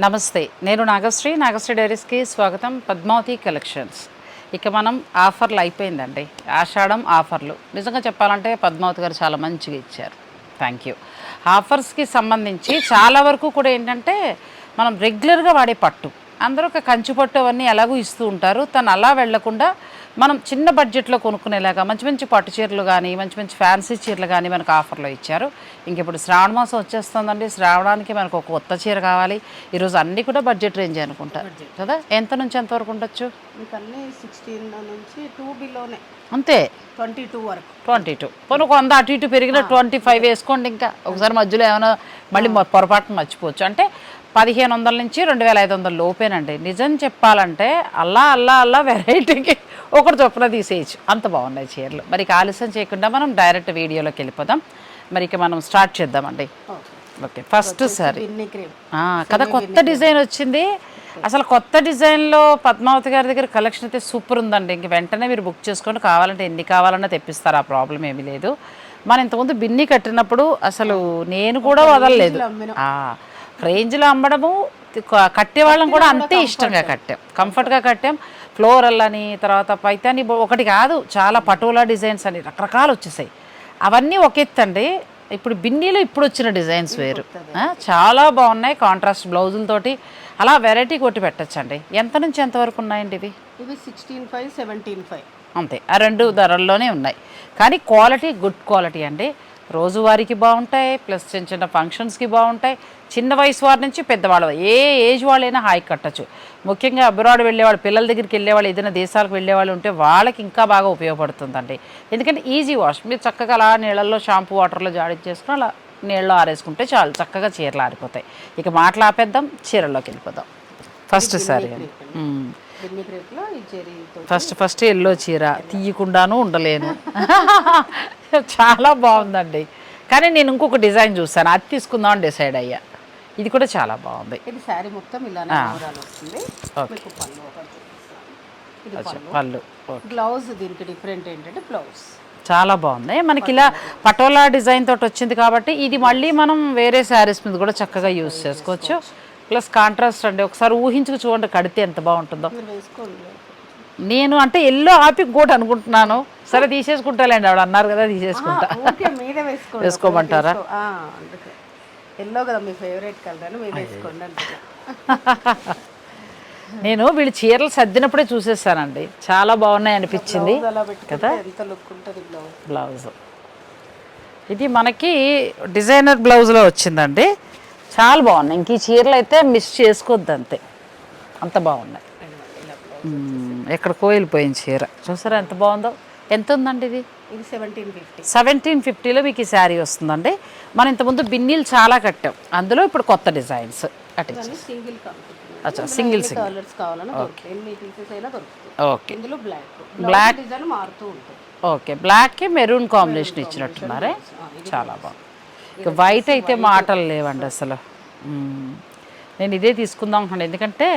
నమస్తే. నేను నాగశ్రీ. నాగశ్రీ డైరీస్కి స్వాగతం. పద్మావతి కలెక్షన్స్. ఇక మనం ఆఫర్లు అయిపోయిందండి. ఆషాఢం ఆఫర్లు. నిజంగా చెప్పాలంటే పద్మావతి గారు చాలా మంచిగా ఇచ్చారు. Thank you. ఆఫర్స్కి సంబంధించి చాలా వరకు కూడా ఏంటంటే మనం రెగ్యులర్గా వాడే పట్టు. అందరూ ఒక కంచి పట్టు అవన్నీ ఎలాగూ ఇస్తూ ఉంటారు. తను అలా వెళ్ళకుండా మనం చిన్న బడ్జెట్లో కొనుక్కునేలాగా మంచి మంచి పట్టు చీరలు కానీ మంచి మంచి ఫ్యాన్సీ చీరలు కానీ మనకు ఆఫర్లో ఇచ్చారు. ఇంక ఇప్పుడు శ్రావణ మాసం వచ్చేస్తుందండి. శ్రావణానికి మనకు ఒక కొత్త చీర కావాలి. ఈరోజు అన్నీ కూడా బడ్జెట్ రేంజ్ అనుకుంటా. కదా? ఎంత నుంచి ఎంత వరకు ఉండొచ్చు? సిక్స్టీన్ నుంచి టూ బిలోనే. అంతే? ట్వంటీ టూ వరకు. Twenty two. పోనీ ఒక వంద అటు ఇటు పెరిగిన ట్వంటీ ఫైవ్ వేసుకోండి ఇంకా. ఒకసారి మధ్యలో ఏమైనా మళ్ళీ పొరపాటున మర్చిపోవచ్చు. అంటే పదిహేను వందల నుంచి రెండు వేల ఐదు వందల లోపేనండి. నిజం చెప్పాలంటే అల్లా అల్లా అల్లా వెరైటీకి ఒకటి చొప్పున తీసేయచ్చు. అంత బాగున్నాయి చీరలు. మరి ఆలస్యం చేయకుండా మనం డైరెక్ట్ వీడియోలోకి వెళ్ళిపోదాం. మరి ఇక మనం స్టార్ట్ చేద్దామండి. ఓకే. ఫస్ట్ సారీ కదా కొత్త డిజైన్ వచ్చింది. అసలు కొత్త డిజైన్లో పద్మావతి గారి దగ్గర కలెక్షన్ అయితే సూపర్ ఉందండి. ఇంక వెంటనే మీరు బుక్ చేసుకొని కావాలంటే ఎన్ని కావాలన్నా తెప్పిస్తారు. ఆ ప్రాబ్లం ఏమీ లేదు. మనం ఇంతకుముందు బిన్ని కట్టినప్పుడు అసలు నేను కూడా వదలలేదు. రేంజ్లో అమ్మడము క- కట్టేవాళ్ళం కూడా అంతే ఇష్టంగా కట్టాం. కంఫర్ట్గా కట్టాం. ఫ్లోరల్ అని తర్వాత పైతాని బో- ఒకటి కాదు చాలా పటోలా డిజైన్స్ అని రకరకాలు వచ్చేసాయి. అవన్నీ ఒక ఎత్తు అండి. ఇప్పుడు బిన్నీలో ఇప్పుడు వచ్చిన డిజైన్స్ వేరు. చాలా బాగున్నాయి కాంట్రాస్ట్ బ్లౌజులతోటి అలా వెరైటీ కొట్టి పెట్టచ్చండి. ఎంత నుంచి ఎంత వరకు ఉన్నాయండి ఇవి? ఇవి సిక్స్టీన్ ఫైవ్ సెవెంటీన్ ఫైవ్ అంతే. ఆ రెండు ధరల్లోనే ఉన్నాయి. కానీ క్వాలిటీ గుడ్ క్వాలిటీ అండి. రోజువారీకి బాగుంటాయి ప్లస్ చిన్న చిన్న ఫంక్షన్స్కి బాగుంటాయి. చిన్న వయసు వారి నుంచి పెద్దవాళ్ళ ఏ ఏజ్ వాళ్ళైనా హాయి కట్టచ్చు. ముఖ్యంగా అబ్రాడ్ వెళ్ళేవాళ్ళు పిల్లల దగ్గరికి వెళ్ళేవాళ్ళు ఏదైనా దేశాలకు వెళ్ళేవాళ్ళు ఉంటే వాళ్ళకి ఇంకా బాగా ఉపయోగపడుతుందండి. ఎందుకంటే ఈజీ వాష్ మీరు చక్కగా అలా నీళ్ళల్లో షాంపూ వాటర్లో జాడించేసుకుని అలా నీళ్ళలో ఆరేసుకుంటే చాలు చక్కగా చీరలు ఆరిపోతాయి. ఇక మాటలు ఆపేద్దాం చీరల్లోకి వెళ్ళిపోదాం. First sorry first first yellow చీర. తీయకుండాను ఉండలేను. చాలా బాగుందండి. కానీ నేను ఇంకొక డిజైన్ చూస్తాను అది తీసుకుందాం అని డిసైడ్ అయ్యా. ఇది కూడా చాలా బాగుంది. ఇది శారీ మొత్తం ఇలానే ఓవరాల్ వస్తుంది. మీకు పళ్ళు ఇది. బ్లౌజ్ దీనికి డిఫరెంట్ ఏంటంటే బ్లౌజ్. చాలా బాగుంది. మనకి ఇలా పటోలా డిజైన్ తోటి వచ్చింది కాబట్టి ఇది మళ్ళీ మనం వేరే శారీస్ మీద కూడా చక్కగా యూస్ చేసుకోవచ్చు. ప్లస్ కాంట్రాస్ట్ అండి ఒకసారి ఊహించుకు చూడండి కడితే ఎంత బాగుంటుందో. నేను అంటే ఎల్లో ఆపి ఇంకోటి అనుకుంటున్నాను. సరే తీసేసుకుంటాలేండి ఆవిడ అన్నారు కదా తీసేసుకుంటా. వేసుకోమంటారా? ఎల్లో కదా మీ ఫేవరెట్ కలర్ అని మీరు వేసుకోండి అంటున్నా. నేను వీళ్ళు చీరలు సర్దినప్పుడే చూసేసానండి చాలా బాగున్నాయి అనిపించింది పెట్టుకుంటే ఎంత లుక్ ఉంటుంది బ్లౌజ్? బ్లౌజ్. ఇది మనకి డిజైనర్ బ్లౌజ్లో వచ్చిందండి. చాలా బాగున్నాయి. ఇంక ఈ చీరలు అయితే మిస్ చేసుకోవద్దు అంతే. అంత బాగున్నాయి. ఎక్కడికో వెళ్ళిపోయింది చీర. చూసారా ఎంత బాగుందో? ఎంత ఉందండి ఇది? ఇది సెవెంటీన్ ఫిఫ్టీ సెవెంటీన్ ఫిఫ్టీలో మీకు ఈ శారీ వస్తుందండి. మనం ఇంతకుముందు బిన్నీలు చాలా కట్టాం. అందులో ఇప్పుడు కొత్త డిజైన్స్ అటు. సింగిల్ కంప్లీట్ అచ్చా సింగిల్ సింగిల్. కలర్స్ కావాలన్నా దొరుకుతాయి. ఎన్ని పీసెస్ అయినా దొరుకుతాయి. ఓకే. ఇందులో బ్లాక్ Black. బ్లాక్ డిజైన్ మారుతూ ఉంటుంది. ఓకే. బ్లాక్కి మెరూన్ కాంబినేషన్ ఇచ్చినట్టున్నారే? చాలా బాగుంది. ఇక వైట్ అయితే మాటలు లేవండి అసలు. నేను ఇదే తీసుకుందాం అనుకున్నాను. ఎందుకంటే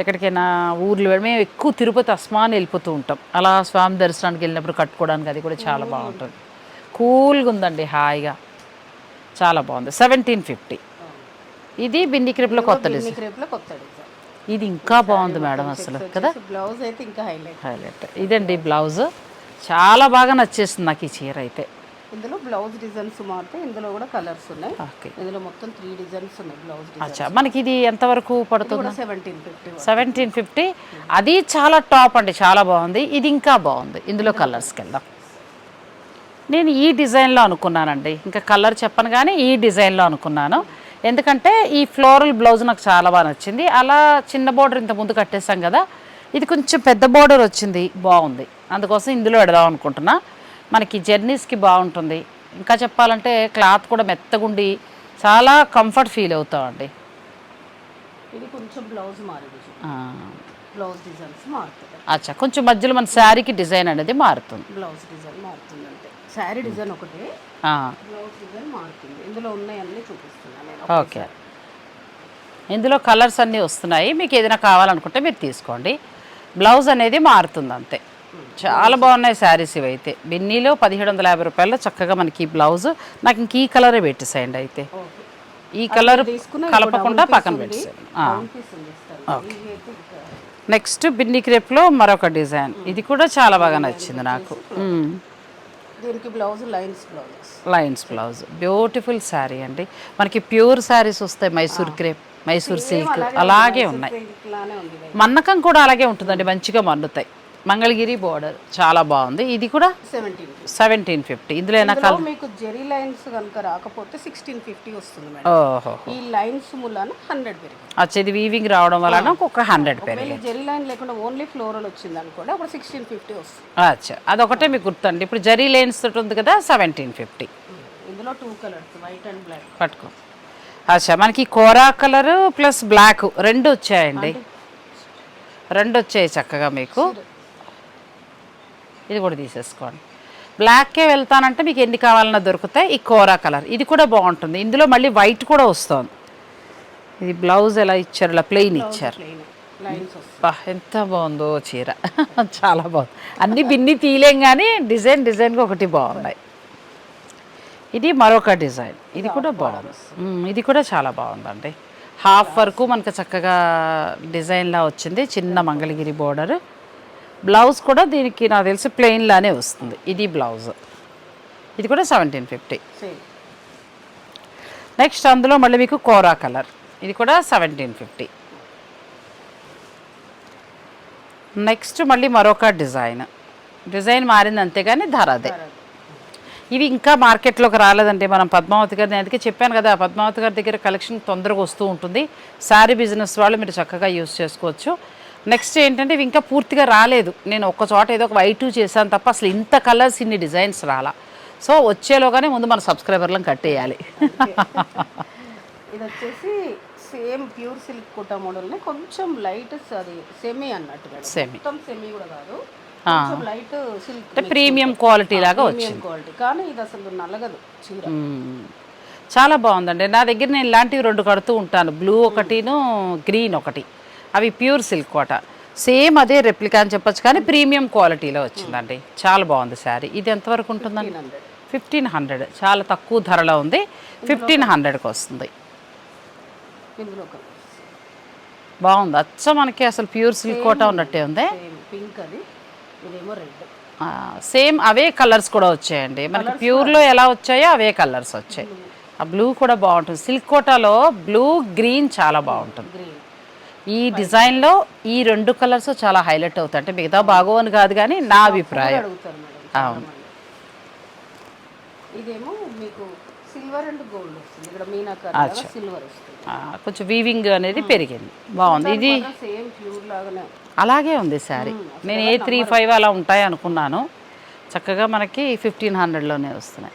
ఎక్కడికైనా ఊర్లు మేము ఎక్కువ తిరుపతి అస్మాన్ వెళ్ళిపోతూ ఉంటాం. అలా స్వామి దర్శనానికి వెళ్ళినప్పుడు కట్టుకోవడానికి అది కూడా చాలా బాగుంటుంది. కూల్గా ఉందండి హాయిగా. చాలా బాగుంది. Seventeen fifty. ఇది బిన్ని క్రిప్లో కొత్త కొత్త ఇది ఇంకా బాగుంది మేడం అసలు కదా? బ్లౌజ్ అయితే ఇంకా హైలైట్ హైలైట్ ఇదండి బ్లౌజ్. చాలా బాగా నచ్చేసింది నాకు ఈ చీర అయితే. ఇందులో బ్లౌజ్ డిజైన్స్ మారితే ఇందులో కూడా కలర్స్ ఉన్నాయి. ఇందులో మొత్తం త్రీ డిజైన్స్ ఉన్నాయి బ్లౌజ్ మనకి ఇది ఎంతవరకు పడుతుంది? కూడా సెవెంటీన్ ఫిఫ్టీ సెవెంటీన్ ఫిఫ్టీ అది చాలా టాప్ అండి చాలా బాగుంది. ఇది ఇంకా బాగుంది. ఇందులో కలర్స్కి వెళ్దాం. నేను ఈ డిజైన్లో అనుకున్నానండి. ఇంకా కలర్ చెప్పను కానీ ఈ డిజైన్లో అనుకున్నాను. ఎందుకంటే ఈ ఫ్లోరల్ బ్లౌజ్ నాకు చాలా బాగా నచ్చింది. అలా చిన్న బోర్డర్ ఇంత ముందు కట్టేసాం కదా ఇది కొంచెం పెద్ద బోర్డర్ వచ్చింది బాగుంది. అందుకోసం ఇందులో పెడదాం అనుకుంటున్నా. మనకి జర్నీస్కి బాగుంటుంది. ఇంకా చెప్పాలంటే క్లాత్ కూడా మెత్తగుండి చాలా కంఫర్ట్ ఫీల్ అవుతామండి. ఇది కొంచెం బ్లౌజ్ మారింది. ఆ. బ్లౌజ్ డిజైన్స్ మారుతుంది అచ్చా కొంచెం మధ్యలో మన శారీకి డిజైన్ అనేది మారుతుంది. బ్లౌజ్ డిజైన్ మారుతుంది అంటే శారీ డిజైన్ ఒకటి బ్లౌజ్ డిజైన్ మారుతుంది. ఇందులో ఉన్నాయన్నీ చూపిస్తున్నాను నేను ఓకే. ఇందులో కలర్స్ అన్నీ వస్తున్నాయి. మీకు ఏదైనా కావాలనుకుంటే మీరు తీసుకోండి. బ్లౌజ్ అనేది మారుతుంది అంతే. చాలా బాగున్నాయి శారీస్ ఇవైతే. బిన్నీలో పదిహేడు వందల యాభై రూపాయల్లో చక్కగా మనకి ఈ బ్లౌజ్. నాకు ఇంక ఈ కలరే పెట్టేసేయండి అయితే. ఓకే. ఈ కలర్ కలపకుండా పక్కన. ఇవి అయితే ఇంకా నెక్స్ట్ బిన్ని క్రేప్లో మరొక డిజైన్. ఇది కూడా చాలా బాగా నచ్చింది నాకు. మ్మ్. దీనికి blouse lines blouse. Beautiful sari అండి. మనకి ప్యూర్ శారీస్ వస్తాయి మైసూర్ క్రేప్ మైసూర్ సిల్క్ అలాగే ఉన్నాయి. మన్నకం కూడా అలాగే ఉంటుందండి మంచిగా మన్నుతాయి. మంగళగిరి బోర్డర్ చాలా బాగుంది. ఇది కూడా 17 సెవెంటీన్ ఫిఫ్టీ. ఇందులో ఇందులో మీకు జెరీ లైన్స్ కనుక రాకపోతే సిక్స్టీన్ ఫిఫ్టీ వస్తుంది ఓహో ఈ లైన్స్ మూలాన హండ్రెడ్ పెరిగింది వచ్చేది వీవింగ్ రావడం వలన ఒక హండ్రెడ్ పెరిగి ఒకవేళ జెరీ లైన్ లేకుండా ఓన్లీ ఫ్లోరల్ వచ్చింది అనుకోండి అప్పుడు సిక్స్టీన్ ఫిఫ్టీ వస్తుంది. అచ్చా అదొకటే మీకు గుర్తండి. ఇప్పుడు జరీ లైన్స్ తోటి ఉంది కదా సెవెంటీన్ ఫిఫ్టీ. ఇందులో two colours white and black పట్టుకో. అచ్చా మనకి కోరా కలర్ ప్లస్ బ్లాక్ రెండు వచ్చాయండి. రెండు వచ్చాయి చక్కగా మీకు. ఇది కూడా తీసేసుకోండి. బ్లాక్కే వెళ్తానంటే మీకు ఎన్ని కావాలన్నా దొరుకుతాయి. ఈ కోరా కలర్. ఇది కూడా బాగుంటుంది. ఇందులో మళ్ళీ వైట్ కూడా వస్తుంది. ఇది బ్లౌజ్ ఎలా ఇచ్చారు? ఇలా ప్లెయిన్ ఇచ్చారు. ఎంత బాగుందో చీర. చాలా బాగుంది. అన్ని బిన్ని తీలేం కానీ డిజైన్ డిజైన్గా ఒకటి బాగున్నాయి. ఇది మరొక డిజైన్. ఇది కూడా బాగుంది. ఇది కూడా చాలా బాగుందండి. హాఫ్ వరకు మనకు చక్కగా డిజైన్లా వచ్చింది. చిన్న మంగళగిరి బోర్డర్ బ్లౌజ్ కూడా దీనికి నాకు తెలిసి ప్లెయిన్లానే వస్తుంది. ఇది బ్లౌజ్. ఇది కూడా సెవెంటీన్ ఫిఫ్టీ నెక్స్ట్ అందులో మళ్ళీ మీకు కోరా కలర్. ఇది కూడా సెవెంటీన్ ఫిఫ్టీ నెక్స్ట్ మళ్ళీ మరొక డిజైన్. డిజైన్ మారింది అంతేగాని ధర అదే. ఇవి ఇంకా మార్కెట్లోకి రాలేదండి. మనం పద్మావతి గారిని అందుకే చెప్పాను కదా పద్మావతి గారి దగ్గర కలెక్షన్ తొందరగా వస్తూ ఉంటుంది. శారీ బిజినెస్ వాళ్ళు మీరు చక్కగా యూస్ చేసుకోవచ్చు. నెక్స్ట్ ఏంటంటే ఇవి ఇంకా పూర్తిగా రాలేదు. నేను ఒక్క చోట ఏదో ఒక వైట్ చేశాను తప్ప అసలు ఇంత కలర్స్ ఇన్ని డిజైన్స్ రాలా. సో వచ్చేలోగానే ముందు మన సబ్స్క్రైబర్లను కట్టేయాలి. ఇది వచ్చేసి సేమ్ ప్యూర్ సిల్క్ కుట్ట మోడల్ని కొంచెం లైట్ అది సెమీ అన్నట్టు మేడం Semi. మొత్తం సెమీ కూడా కాదు. కొంచెం లైట్ సిల్క్ అంటే ప్రీమియం క్వాలిటీ లాగా వచ్చింది. క్వాలిటీ కానీ ఇది అసలు నలగదు చీర. చాలా బాగుందండి. నా దగ్గర నేను ఇలాంటివి రెండు కడుతూ ఉంటాను. బ్లూ ఒకటిను గ్రీన్ ఒకటి. అవి ప్యూర్ సిల్క్ కోట. సేమ్ అదే రెప్లికా అని చెప్పొచ్చు కానీ ప్రీమియం క్వాలిటీలో వచ్చిందండి. చాలా బాగుంది శారీ. ఇది ఎంతవరకు ఉంటుందండి? Fifteen hundred. చాలా తక్కువ ధరలో ఉంది. ఫిఫ్టీన్ హండ్రెడ్కి వస్తుంది. బాగుంది. అచ్చ మనకి అసలు ప్యూర్ సిల్క్ కోట ఉన్నట్టే ఉంది? సేమ్ పింక్ అది. ఇదేమో రెడ్. సేమ్ అవే కలర్స్ కూడా వచ్చాయండి. మనకి ప్యూర్లో ఎలా వచ్చాయో అవే కలర్స్ వచ్చాయి. ఆ బ్లూ కూడా బాగుంటుంది. సిల్క్ కోటాలో బ్లూ గ్రీన్ చాలా బాగుంటుంది. ఈ డిజైన్లో ఈ రెండు కలర్స్ చాలా హైలైట్ అవుతాయి. అంటే మిగతా బాగోని కాదు కానీ నా అభిప్రాయం. అడుగుతారు మేడం చాలా మంది. ఇదేమో మీకు సిల్వర్ అండ్ గోల్డ్ వస్తుంది. ఇక్కడ మీనాకారి సిల్వర్ వస్తుంది. ఆ, కొంచెం వీవింగ్ అనేది పెరిగింది. బాగుంది. ఇది సేమ్ ప్యూర్ లాగానే అలాగే ఉంది శారీ. నేను ఏ త్రీ ఫైవ్ అలా ఉంటాయి అనుకున్నాను. చక్కగా మనకి ఫిఫ్టీన్ హండ్రెడ్లోనే వస్తున్నాయి.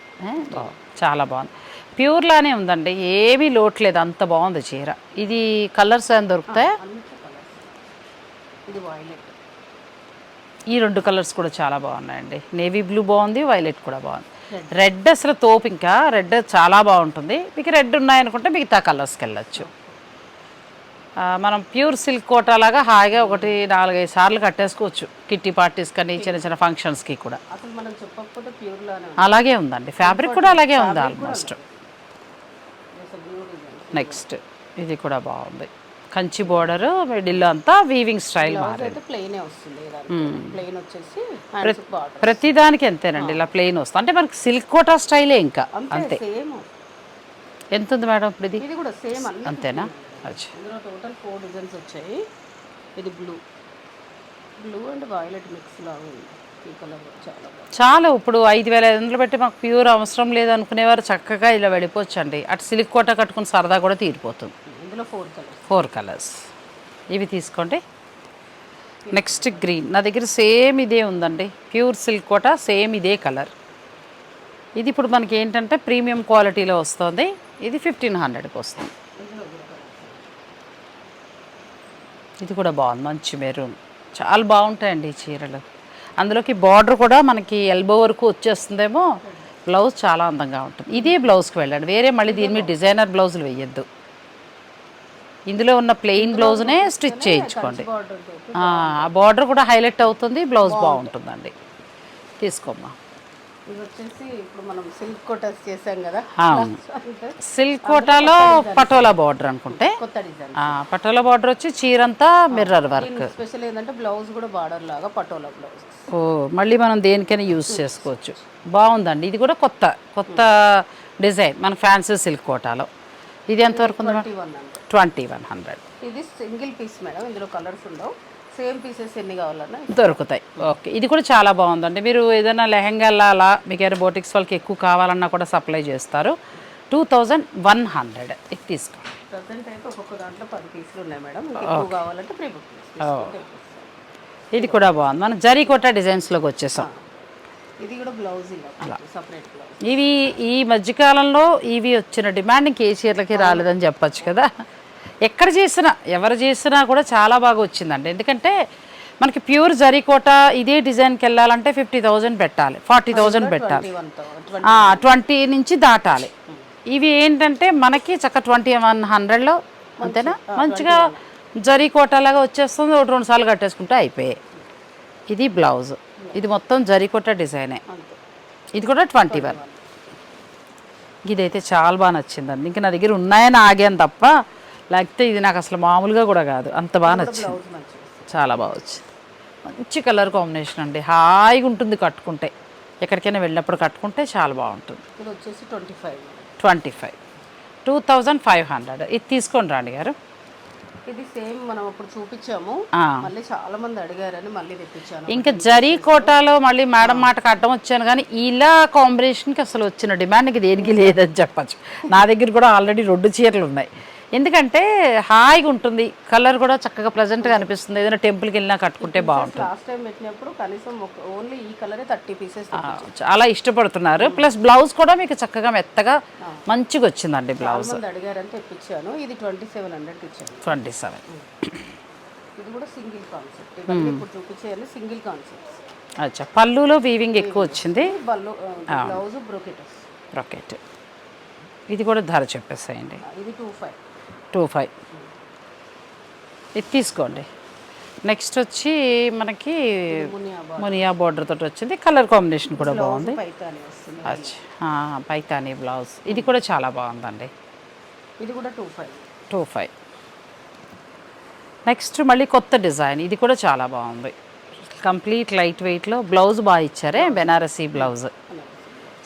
చాలా బాగుంది. ప్యూర్లానే ఉందండి. ఏమీ లోట్లేదు అంత బాగుంది చీర. ఇది కలర్స్ ఏమైనా దొరుకుతాయా? ఇది వైలెట్ ఈ రెండు కలర్స్ కూడా చాలా బాగున్నాయండి. నేవీ బ్లూ బాగుంది వైలెట్ కూడా బాగుంది. రెడ్ అసలు తోపు ఇంకా. రెడ్ చాలా బాగుంటుంది. మీకు రెడ్ ఉన్నాయనుకుంటే మిగతా కలర్స్కి వెళ్ళచ్చు. మనం ప్యూర్ సిల్క్ కోట లాగా హాయిగా ఒకటి నాలుగైదు సార్లు కట్టేసుకోవచ్చు. కిట్టి పార్టీస్ కానీ చిన్న చిన్న ఫంక్షన్స్కి కూడా. అలాగే ఉందండి. ఫ్యాబ్రిక్ కూడా అలాగే ఉంది ఆల్మోస్ట్ నెక్స్ట్. ఇది కూడా బాగుంది. కంచి బోర్డర్ మిడిల్ అంతా వీవింగ్ స్టైల్ మారింది. ప్లెయినే వచ్చేసి బార్డర్ ప్రతిదానికి అంతేనండి ఇలా ప్లెయిన్ వస్తుంది. అంటే మనకి సిల్క్ కోటా స్టైలే ఇంకా. అంతే ఎంత ఉంది మేడం ఇప్పుడు ఇది? కూడా సేమ్ అంతేనా? అచ్చా. టోటల్ ఫోర్ డిజైన్స్ వచ్చాయి. ఇది blue blue and violet mix లాగా ఉంది. చాలా ఇప్పుడు ఐదు వేల ఐదు వందలు పెట్టి మాకు ప్యూర్ అవసరం లేదు అనుకునేవారు చక్కగా ఇలా వెళ్ళిపోవచ్చండి. అటు సిల్క్ కోట కట్టుకుని సరదా కూడా తీరిపోతుంది. ఇందులో ఫోర్ కలర్స్ ఫోర్ కలర్స్ ఇవి తీసుకోండి. నెక్స్ట్ గ్రీన్ నా దగ్గర సేమ్ ఇదే ఉందండి. ప్యూర్ సిల్క్ కోట సేమ్ ఇదే కలర్ ఇది ఇప్పుడు మనకి ఏంటంటే ప్రీమియం క్వాలిటీలో వస్తుంది. ఇది ఫిఫ్టీన్ హండ్రెడ్కి వస్తుంది. ఇది కూడా బాగుంది. మంచి మెరూన్. చాలా బాగుంటాయండి ఈ చీరలు. అందులోకి బార్డర్ కూడా మనకి ఎల్బో వరకు వచ్చేస్తుందేమో. బ్లౌజ్ చాలా అందంగా ఉంటుంది. ఇదే బ్లౌజ్కి వెళ్ళండి. వేరే మళ్ళీ దీని మీద డిజైనర్ బ్లౌజులు వేయద్దు. ఇందులో ఉన్న ప్లెయిన్ బ్లౌజ్నే స్టిచ్ చేయించుకోండి. ఆ బార్డర్ కూడా హైలైట్ అవుతుంది. బ్లౌజ్ బాగుంటుందండి. తీసుకోమ్మా. ఇది వచ్చేసి ఇప్పుడు మనం సిల్క్ చేసాం కదా. సిల్క్ కోటాలో పటోలా బార్డర్ అనుకుంటే. కొత్త డిజైన్ పటోలా బార్డర్ వచ్చి చీరంతా మిర్రర్ వర్క్ స్పెషల్ ఏంటంటే బ్లౌజ్ కూడా బార్డర్ లాగా పటోలా బ్లౌజ్ ఓ మళ్ళీ మనం దేనికైనా యూజ్ చేసుకోవచ్చు. బాగుందండి. ఇది కూడా కొత్త కొత్త డిజైన్ మన ఫ్యాన్సీ సిల్క్ కోటాలో. ఇది ఎంతవరకు ట్వంటీ వన్ హండ్రెడ్. ఇది సింగిల్ పీస్ మేడం. ఇందులో కలర్స్ ఉండవు. సేమ్ పీసెస్ ఎన్ని కావాలన్నా దొరుకుతాయి. ఓకే. ఇది కూడా చాలా బాగుందండి. మీరు ఏదైనా లెహంగాలా అలా మీకు ఏదైనా బోటిక్స్ వాళ్ళకి ఎక్కువ కావాలన్నా కూడా సప్లై చేస్తారు. టూ థౌజండ్ వన్ హండ్రెడ్ ఇది తీసుకోండి. ప్రజెంట్ అయితే ఒక్కొక్క దాంట్లో పది పీసులు ఉన్నాయి మేడం. మీకు ఎక్కువ కావాలంటే ప్రీ బుక్ తీసుకుంటే ఇది కూడా బాగుంది. మనం జరీ కొట్ట డిజైన్స్లోకి వచ్చేసాం. ఇది కూడా బ్లౌజ్ ఇలా సపరేట్ బ్లౌజ్. ఇవి ఈ మధ్యకాలంలో ఇవి వచ్చిన డిమాండ్ ఇంక చీరలకి రాలేదని చెప్పొచ్చు కదా. ఎక్కడ చేసినా ఎవరు చేసినా కూడా చాలా బాగా వచ్చిందండి. ఎందుకంటే మనకి ప్యూర్ జరీకోట ఇదే డిజైన్కి వెళ్ళాలంటే ఫిఫ్టీ థౌజండ్ పెట్టాలి ఫార్టీ థౌజండ్ పెట్టాలి. ట్వంటీ నుంచి దాటాలి. ఇవి ఏంటంటే మనకి చక్క ట్వంటీ వన్ హండ్రెడ్లో అంతేనా? మంచిగా జరీ కోటలాగా వచ్చేస్తుంది ఒకటి రెండు సార్లు కట్టేసుకుంటే అయిపోయాయి. ఇది బ్లౌజ్. ఇది మొత్తం జరీ కోట డిజైనే. ఇది కూడా ట్వంటీ వన్. ఇదైతే చాలా బాగా నచ్చిందండి. ఇంకా నా దగ్గర ఉన్నాయని ఆగాను తప్ప లేకపోతే ఇది నాకు అసలు మామూలుగా కూడా కాదు. అంత బాగా నచ్చింది. చాలా బాగా వచ్చింది. మంచి కలర్ కాంబినేషన్ అండి. హాయిగా ఉంటుంది కట్టుకుంటే. ఎక్కడికైనా వెళ్ళినప్పుడు కట్టుకుంటే చాలా బాగుంటుంది. ఇది వచ్చేసి twenty five. Twenty five. Two thousand five hundred. ఇది తీసుకోండి రాండి గారు. ఇది సేమ్ మనం అప్పుడు చూపించాము. మళ్ళీ చాలా మంది అడిగారని మళ్ళీ తెప్పించాను. ఇంకా జరీ కోటాలో మళ్ళీ మేడం మాట కట్టడం వచ్చాను కానీ ఇలా కాంబినేషన్కి అసలు వచ్చిన డిమాండ్కి దేనికి లేదని చెప్పచ్చు. నా దగ్గర కూడా ఆల్రెడీ రెండు చీరలు ఉన్నాయి. ఎందుకంటే హాయిగా ఉంటుంది. కలర్ కూడా చక్కగా ప్లెజెంట్గా అనిపిస్తుంది. ఏదైనా టెంపుల్కి వెళ్ళినా కట్టుకుంటే బాగుంటుంది. లాస్ట్ టైం పెట్టినప్పుడు కనీసం ఒక ఓన్లీ ఈ కలరే థర్టీ పీసెస్ చాలా ఇష్టపడుతున్నారు. ప్లస్ బ్లౌజ్ కూడా మీకు చక్కగా మెత్తగా మంచిగా వచ్చిందండి బ్లౌజ్ మంది అడిగారని తెప్పించాను. ఇది ట్వంటీ సెవెన్ హండ్రెడ్ ఇచ్చాను ట్వంటీ సెవెన్ ఇది కూడా సింగిల్ కాన్సెప్ట్ ఇవన్నీ ఇప్పుడు చూపించేయాలి సింగిల్ కాన్సెప్ట్స్ అచ్చా. పళ్ళులో వీవింగ్ ఎక్కువ వచ్చింది. బల్లు బ్లౌజ్ బ్రోకెటస్ రాకెట్ ఇది కూడా ధర చెప్పేసేయండి. ఇది టూ ఫైవ్ టూ ఫైవ్. ఇది తీసుకోండి. నెక్స్ట్ వచ్చి మనకి మునియా బార్డర్ తోటి వచ్చింది. కలర్ కాంబినేషన్ కూడా బాగుంది. అచ్చా. పైతానీ బ్లౌజ్. ఇది కూడా చాలా బాగుందండి. ఇది కూడా two five. Two five. Next మళ్ళీ కొత్త డిజైన్. ఇది కూడా చాలా బాగుంది. కంప్లీట్ లైట్ వెయిట్లో బ్లౌజ్ బాగా ఇచ్చారే బెనారసీ బ్లౌజ్.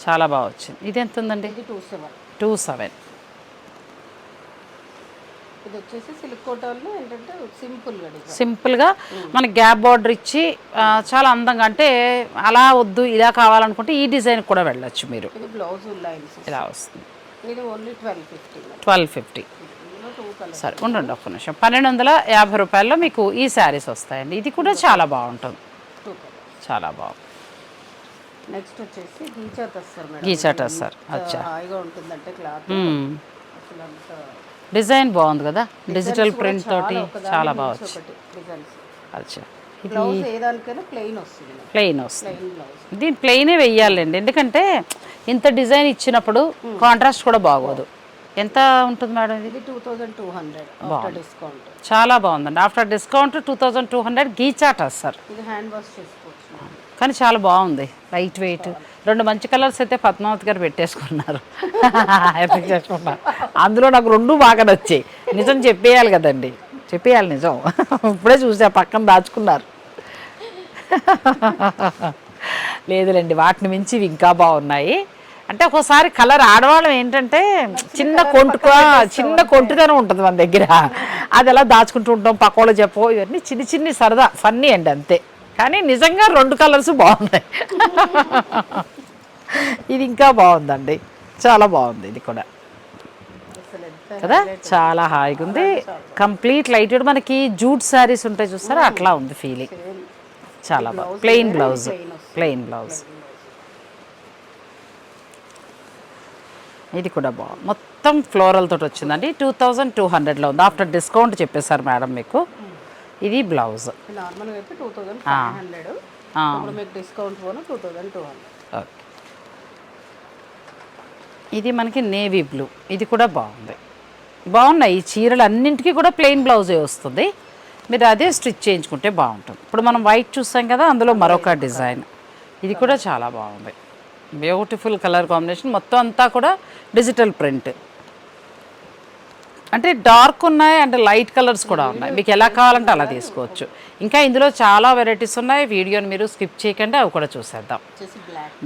చాలా బాగా వచ్చింది. ఇది ఎంత ఉందండి టూ సెవెన్. Two seven. ఇది వచ్చేసి సిల్క్ కోటాల్లో ఏంటంటే సింపుల్గా సింపుల్గా మన గ్యాప్ బార్డర్ ఇచ్చి చాలా అందంగా అంటే అలా వద్దు ఇలా కావాలనుకుంటే ఈ డిజైన్ కూడా వెళ్ళొచ్చు మీరు. ఇది బ్లౌజ్ లైన్స్. ఇలా వస్తుంది. ఇది ఓన్లీ ట్వెల్వ్ ఫిఫ్టీ ట్వెల్వ్ సరే ఉండండి ఒక్క నిమిషం. పన్నెండు వందల యాభై రూపాయల్లో మీకు ఈ శారీస్ వస్తాయండి. ఇది కూడా చాలా బాగుంటుంది. చాలా బాగుంది నెక్స్ట్ వచ్చేసి గీచా తెస్తారు మేడం. గీచా టస్సర్ ఎంత హాయిగా ఉంటుందంటే క్లాత్. అసలు అంత డిజైన్ బాగుంది కదా? డిజిటల్ ప్రింట్ తోటి చాలా బాగా మించి వచ్చింది ఒకటి డిజైన్స్ అచ్చా బ్లౌజ్ ఏ దానికైనా ప్లెయిన్ వస్తుంది దీని ప్లెయినే వెయ్యాలండి. ఎందుకంటే ఇంత డిజైన్ ఇచ్చినప్పుడు కాంట్రాస్ట్ కూడా బాగోదు. ఎంత ఉంటుంది మేడం ఇది? Two thousand two hundred discount చాలా బాగుందండి. After discount two thousand two hundred గీచాట sir hand wash చేసుకోవచ్చు. కానీ చాలా బాగుంది. లైట్ వెయిట్ రెండు మంచి కలర్స్ అయితే పద్మావతి గారు పెట్టేసుకున్నారు. ఎఫెక్ట్ చేసుకున్నారు. అందులో నాకు రెండు బాగా నచ్చాయి. నిజం చెప్పేయాలి కదండి. చెప్పేయాలి నిజం. ఇప్పుడే చూసా పక్కన దాచుకున్నారు. లేదులేండి వాటిని మించి ఇవి ఇంకా బాగున్నాయి. అంటే ఒక్కోసారి కలర్ ఆడవాళ్ళం ఏంటంటే చిన్న కొంటుక చిన్న కొంటుగానే ఉంటుంది మన దగ్గర. అది ఎలా దాచుకుంటూ ఉంటాం పక్కోళ్ళు చెప్పో ఇవన్నీ చిన్ని చిన్ని సరదా ఫన్నీ అండి అంతే. కానీ నిజంగా రెండు కలర్స్ బాగున్నాయి. ఇది ఇంకా బాగుందండి. చాలా బాగుంది ఇది కూడా. కదా? చాలా హాయిగా ఉంది. కంప్లీట్ లైట్ మనకి జూట్ శారీస్ ఉంటాయి చూస్తారా అట్లా ఉంది ఫీలింగ్ చాలా బాగా ప్లెయిన్ బ్లౌజ్ ప్లెయిన్ బ్లౌజ్ ఇది కూడా బాగుంది మొత్తం ఫ్లోరల్ తోటి వచ్చిందండి. టూ థౌజండ్ టూ హండ్రెడ్లో ఉంది. ఆఫ్టర్ డిస్కౌంట్ చెప్పేశారు మేడం మీకు. ఇది బ్లౌజ్. నార్మల్గా అయితే టూ థౌజండ్ ఫైవ్ హండ్రెడ్ ఇప్పుడు మీకు డిస్కౌంట్ పోను two thousand two hundred okay. ఇది మనకి నేవీ బ్లూ. ఇది కూడా బాగుంది. బాగున్నాయి ఈ చీరలు అన్నింటికీ కూడా ప్లెయిన్ బ్లౌజే వస్తుంది. మీరు అదే స్టిచ్ చేయించుకుంటే బాగుంటుంది. ఇప్పుడు మనం వైట్ చూసాం కదా అందులో మరొక డిజైన్. ఇది కూడా చాలా బాగుంది. బ్యూటిఫుల్ కలర్ కాంబినేషన్ మొత్తం అంతా కూడా డిజిటల్ ప్రింట్ అంటే డార్క్ ఉన్నాయి అంటే లైట్ కలర్స్ కూడా ఉన్నాయి. మీకు ఎలా కావాలంటే అలా తీసుకోవచ్చు. ఇంకా ఇందులో చాలా వెరైటీస్ ఉన్నాయి. వీడియోని మీరు స్కిప్ చేయకండి అవి కూడా చూసేద్దాం.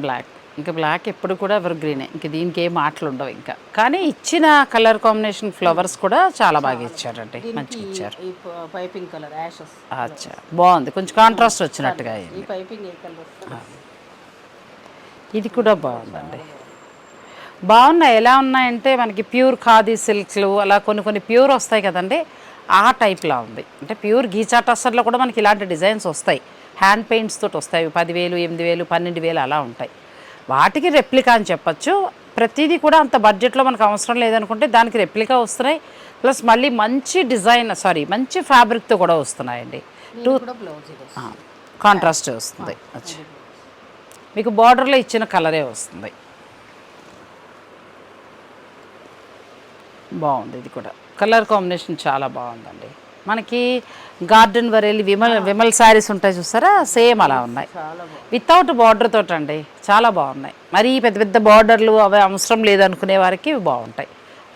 బ్లాక్. ఇంకా బ్లాక్ ఎప్పుడు కూడా ఎవర్ గ్రీనే ఇంక దీనికి ఏం మాటలు ఉండవు ఇంకా. కానీ ఇచ్చిన కలర్ కాంబినేషన్ ఫ్లవర్స్ కూడా చాలా బాగా ఇచ్చారండి. మంచిగా ఇచ్చారు. ఈ పైపింగ్ కలర్ యాషెస్ అచ్చా. బాగుంది. కొంచెం కాంట్రాస్ట్ వచ్చినట్టుగా ఇది కూడా బాగుందండి. బాగున్నాయి. ఎలా ఉన్నాయంటే మనకి ప్యూర్ ఖాదీ సిల్క్లు అలా కొన్ని కొన్ని ప్యూర్ వస్తాయి కదండి. ఆ టైప్లా ఉంది. అంటే ప్యూర్ గీచా టస్సర్లో కూడా మనకి ఇలాంటి డిజైన్స్ వస్తాయి. హ్యాండ్ పెయింట్స్ తోటి వస్తాయి. పదివేలు ఎనిమిది వేలు పన్నెండు వేలు అలా ఉంటాయి. వాటికి రెప్లికా అని చెప్పొచ్చు. ప్రతిదీ కూడా అంత బడ్జెట్లో మనకు అవసరం లేదనుకుంటే దానికి రెప్లికా వస్తున్నాయి. ప్లస్ మళ్ళీ మంచి డిజైన్ సారీ మంచి ఫ్యాబ్రిక్తో కూడా వస్తున్నాయండి. టూ. కాంట్రాస్ట్ వస్తుంది. మీకు బార్డర్లో ఇచ్చిన కలరే వస్తుంది. బాగుంది ఇది కూడా. కలర్ కాంబినేషన్ చాలా బాగుందండి. మనకి గార్డెన్ వరేలి విమల్ విమల్ శారీస్ ఉంటాయి చూసారా? సేమ్ అలా ఉన్నాయి. వితౌట్ బార్డర్ తోటి అండి. చాలా బాగున్నాయి. మరి పెద్ద పెద్ద బార్డర్లు అవి అవసరం లేదనుకునే వారికి ఇవి బాగుంటాయి.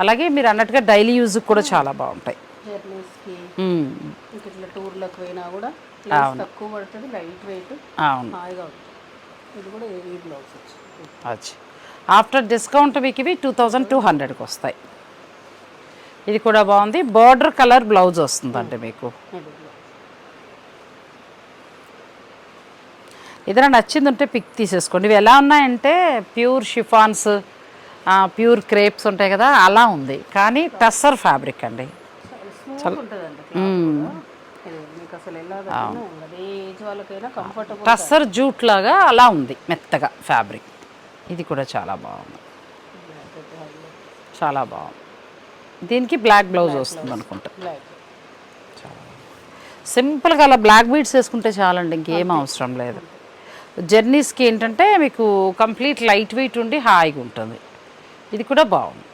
అలాగే మీరు అన్నట్టుగా డైలీ యూజ్కి కూడా చాలా బాగుంటాయి. టూర్లకు పోయినా కూడా తక్కువ పడుతుంది లైట్ వెయిట్ అవును. ఇది కూడా ఆఫ్టర్ డిస్కౌంట్ మీకు ఇవి టూ థౌజండ్ టూ హండ్రెడ్కి వస్తాయి. ఇది కూడా బాగుంది. బార్డర్ కలర్ బ్లౌజ్ వస్తుందండి మీకు. ఇది బ్లౌజ్ ఏదైనా నచ్చింది ఉంటే పిక్ తీసేసుకోండి. ఇవి ఎలా ఉన్నాయంటే ప్యూర్ షిఫాన్స్ ప్యూర్ క్రేప్స్ ఉంటాయి కదా అలా ఉంది. కానీ టస్సర్ ఫ్యాబ్రిక్ అండి. మీకు టస్సర్ జూట్ లాగా అలా ఉంది మెత్తగా ఫ్యాబ్రిక్ ఇది కూడా చాలా బాగుంది. చాలా బాగుంది. దీనికి బ్లాక్ బ్లౌజ్ వస్తుంది అనుకుంటా సింపుల్గా అలా బ్లాక్ బీడ్స్ వేసుకుంటే చాలండి ఇంకేం అవసరం లేదు. జర్నీస్కి ఏంటంటే మీకు కంప్లీట్ లైట్ వెయిట్ ఉండి హాయిగా ఉంటుంది. ఇది కూడా బాగుంది.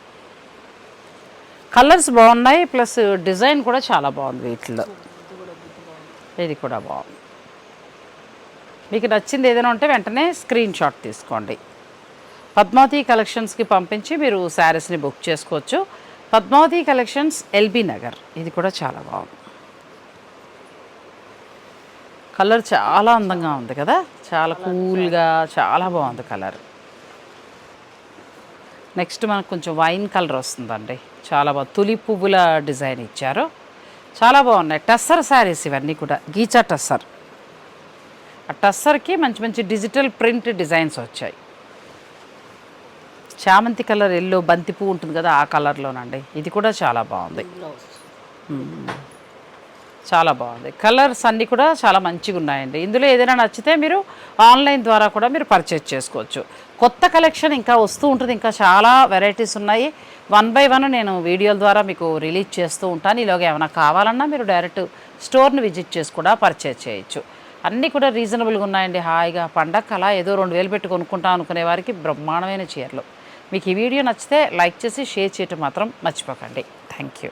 కలర్స్ బాగున్నాయి ప్లస్ డిజైన్ కూడా చాలా బాగుంది వీటిలో ఇది కూడా బాగుంది. మీకు నచ్చింది ఏదైనా ఉంటే వెంటనే స్క్రీన్ షాట్ తీసుకోండి. పద్మావతి కలెక్షన్స్కి పంపించి మీరు శారీస్ని బుక్ చేసుకోవచ్చు. Padmavathi collections LB Nagar. ఇది కూడా చాలా బాగుంది. కలర్ చాలా అందంగా ఉంది కదా? చాలా కూల్గా చాలా బాగుంది కలర్. నెక్స్ట్ మనకు కొంచెం వైన్ కలర్ వస్తుందండి. చాలా బాగా తులి పువ్వుల డిజైన్ ఇచ్చారు. చాలా బాగున్నాయి. టస్సర్ శారీస్ ఇవన్నీ కూడా. గీచా టస్సర్. ఆ టస్సర్కి మంచి మంచి డిజిటల్ ప్రింట్ డిజైన్స్ వచ్చాయి. చామంతి కలర్ ఎల్లో బంతి పువ్వు ఉంటుంది కదా ఆ కలర్లోనండి. ఇది కూడా చాలా బాగుంది. చాలా బాగుంది. కలర్స్ అన్నీ కూడా చాలా మంచిగా ఉన్నాయండి. ఇందులో ఏదైనా నచ్చితే మీరు ఆన్లైన్ ద్వారా కూడా మీరు పర్చేజ్ చేసుకోవచ్చు. కొత్త కలెక్షన్ ఇంకా వస్తూ ఉంటుంది. ఇంకా చాలా వెరైటీస్ ఉన్నాయి. వన్ బై వన్ నేను వీడియోల ద్వారా మీకు రిలీజ్ చేస్తూ ఉంటాను. ఈలోగా ఏమైనా కావాలన్నా మీరు డైరెక్ట్ స్టోర్ని విజిట్ చేసి కూడా పర్చేజ్ చేయొచ్చు. అన్నీ కూడా రీజనబుల్గా ఉన్నాయండి. హాయిగా పండగ అలా ఏదో రెండు వేలు పెట్టి కొనుక్కుంటాం అనుకునే వారికి బ్రహ్మాండమైన చీరలు. మీకు ఈ వీడియో నచ్చితే లైక్ చేసి షేర్ చేయటం మాత్రం మర్చిపోకండి. Thank you